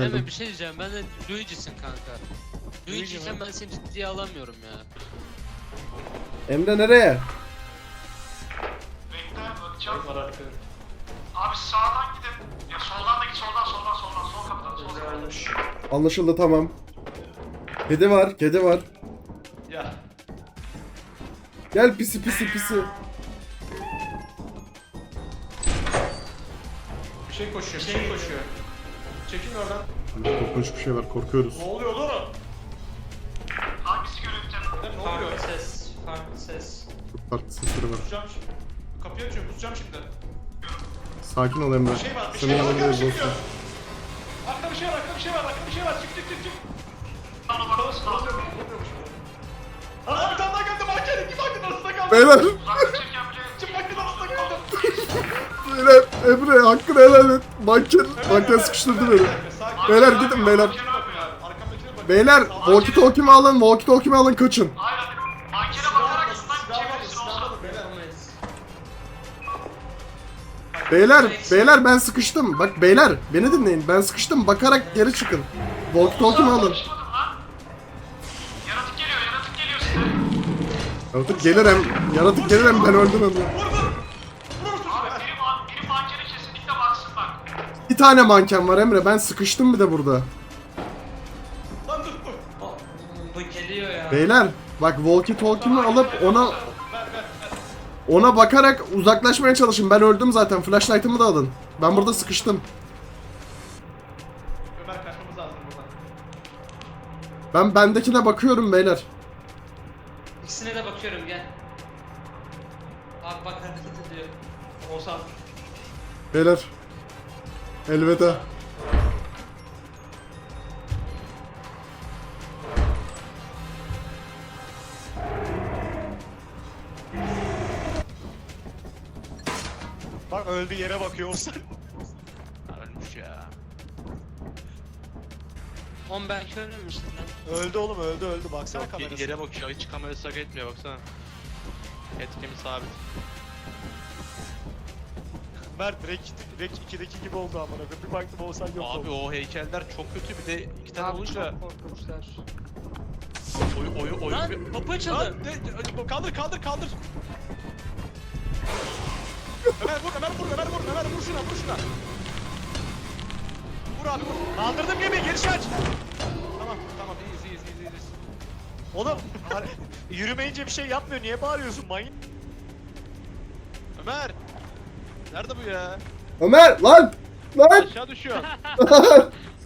Geldim. Emre bir şey diyeceğim. Ben de Luigi'sin kanka. Luigi Luigi'ysen ben seni ciddiye alamıyorum ya. Emre nereye? Bekle bakacağım. Abi sağdan gidin. Ya soldan da git soldan soldan soldan sol kapıdan sol kapıdan. Anlaşıldı tamam. Kedi var, kedi var. Ya. Gel pisi pisi pisi. Bir şey koşuyor, bir şey koşuyor. Çekin oradan. Korkunç bir şey var, korkuyoruz. Ne oluyor oğlum? Hangisi görevden? Ne oluyor? Farklı ses. Farklı ses. Çok farklı sesleri var. Kusacağım şimdi. Kapıyı açıyorum, kusacağım şimdi. Sakin ol Emre. Bir şey var, bir şey var. Arkada bir şey dostum. gidiyor. Arkada bir şey var, arkada bir şey var, arkada bir şey var. Çık çık çık çık. Bana. Vurmuyormuş, vurmuyormuş. Aa bir tane daha geldi manken. İki manken arasında kaldı. Beyler, beyler, Emre hakkını helal et. Manken, manken sıkıştırdı beni. Beyler gidin beyler. Beyler, walkie talkie'mi alın, walkie talkie'mi alın kaçın. Beyler. Beyler, ben sıkıştım. Bak beyler, beni dinleyin. Ben sıkıştım. Bakarak geri çıkın. Walkie talkie'mi alın. Yaratık geliyor yaratık geliyor size. Yaratık gelir hem, yaratık gelir hem ben öldüm hem. Tane manken var Emre. Ben sıkıştım bir de burada. Lan dur dur. Bu geliyor ya. Beyler, bak walkie talkie'mi alıp ona ona bakarak uzaklaşmaya çalışın. Ben öldüm zaten. Flashlight'ımı da alın. Ben burada sıkıştım. Ömer kaçmamız lazım buradan. Ben bendekine bakıyorum beyler. İkisine de bakıyorum gel. Abi bak hareket ediyor. Oğuzhan. Beyler. Elveda. Bak öldü yere bakıyor olsa. Ölmüş ya. On belki ölmemiştir lan. öldü oğlum öldü öldü baksana Yok, kamerası. yere bakıyor. Hiç kamerası hareket etmiyor baksana. Etkimi sabit. Mert Rek, Rek 2'deki gibi oldu amına koyayım. Bir baktım olsan yok Abi oldu. o heykeller çok kötü bir de iki tane Abi olunca çok korkunçlar. oyu oyu oyu Lan bir... kapı açıldı. Lan de, de- kaldır kaldır kaldır. Ömer vur Ömer vur Ömer vur Ömer vur şuna vur şuna. Vur abi vur. Kaldırdım gemiyi geri aç. Tamam tamam iyiyiz iyiyiz iyiyiz. iyiyiz. Oğlum yürümeyince bir şey yapmıyor niye bağırıyorsun manyak? Ömer! Nerede bu ya? Ömer lan! Lan! Aşağı düşüyor.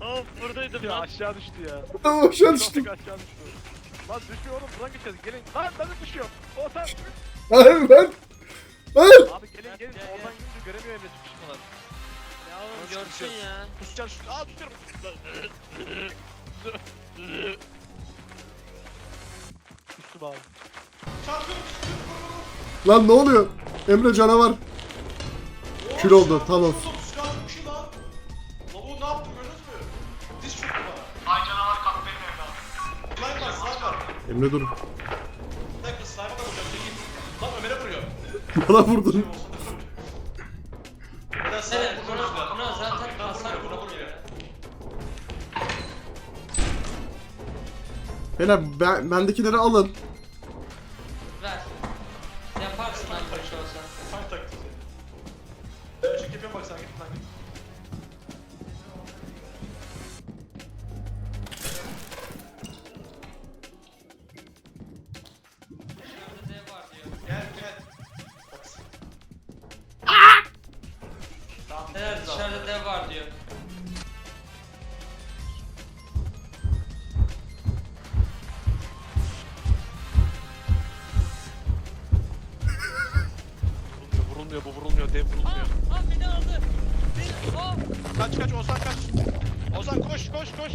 Of buradaydım ya aşağı düştü ya. Tamam aşağı düştüm. Aşağı düştü. Lan düşüyor oğlum buradan geçeceğiz gelin. Lan ben de düşüyor. O sen. Lan lan! Lan! Abi gelin gelin Gel, oradan gidince göremiyor Emre çıkışmalar. Ya oğlum görsün ya. Kusacağım şu. Aa tutuyorum. Kustum abi. Lan ne oluyor? Emre canavar. Kül oldu, Thanos. Emre dur. Bana vurdun. Beyler ben, bendekileri alın. Bu vurulmuyor. Dev vurulmuyor. Aa beni aldı. Beni aa. Kaç kaç Ozan kaç. Ozan koş koş koş.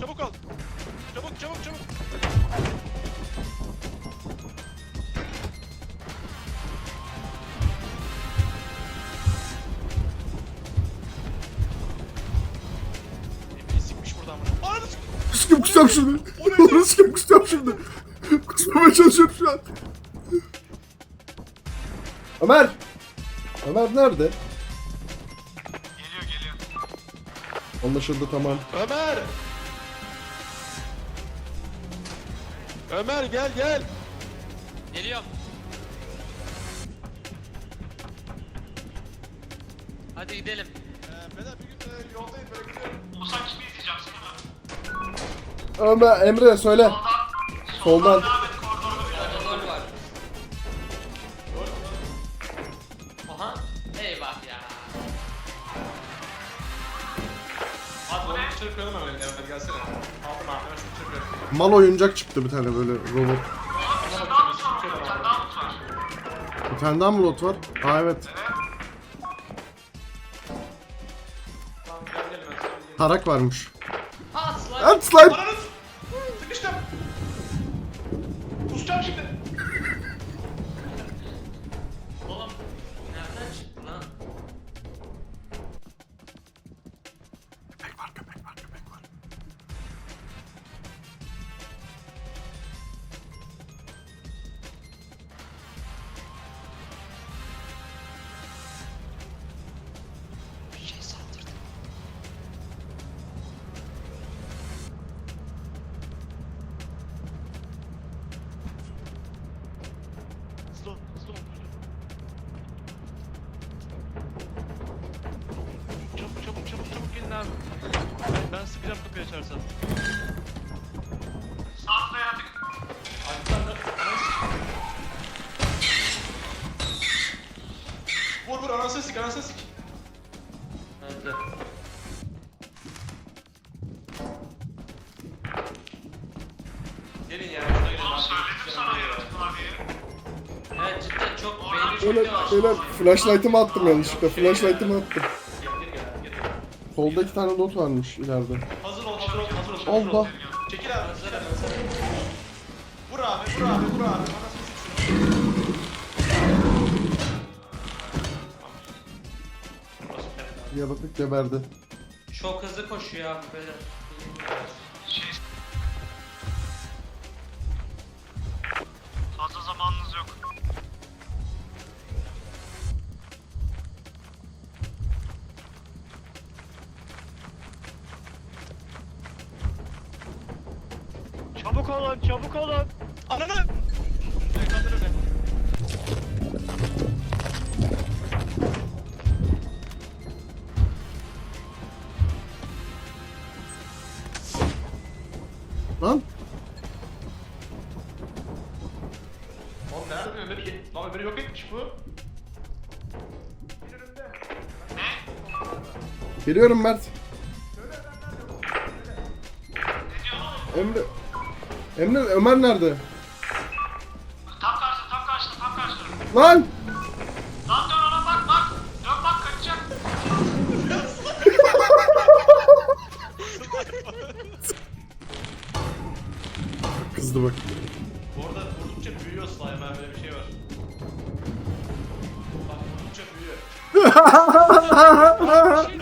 Çabuk ol. Çabuk çabuk çabuk. Sikim kusacağım şimdi. Onu sikim kusacağım şimdi. Kusmamaya çalışıyorum şu an. Ömer! Ömer nerede? Geliyor geliyor. Anlaşıldı tamam. Ömer! Ömer gel gel. Geliyorum. Hadi gidelim. Ee, beyler bir gün e, yoldayım böyle gidiyorum. Musa kimi izleyeceksin değil mi? Ömer Emre söyle. Soldan. Devam koyalım hemen ya. Hadi gelsene. Aldım abi. Hemen şu çocuk koyalım. Mal oyuncak çıktı bir tane böyle robot. Bir tane daha mı lot var? Aa evet. Tarak varmış. Ha slime. At slime. Arkadan da ananı sik. Vur vur anasını sik anasını sik. Öldü. Gelin ya şurada gelin. Oğlum abi. söyledim sana yaratık var diye. Evet cidden çok beyni Böyle çok yavaş. böyle flashlight'ımı attım yanlışlıkla. Flashlight'ımı attım. Solda iki tane lot varmış ileride. Hazır ol hazır ol hazır ol. hazır ol. Çekil abi. Vur abi vur abi vur abi. Kendi abi? Yaratık geberdi. Çok hızlı koşuyor abi böyle. Şey... Çabuk olun, çabuk olun. Ananı! Kaldırın beni. Lan Oğlum nerede Ömer'i? Lan Ömer'i yok etmiş bu. geliyorum Mert. Emre. Emre Ömer nerede? Tam karşıda, tam karşıda, tam karşıda. Lan! Lan dön ona bak bak. Dön bak kaçacak. Kızdı bak. Bu arada vurdukça büyüyor slime ha böyle bir şey var. Bak vurdukça büyüyor. Bir şey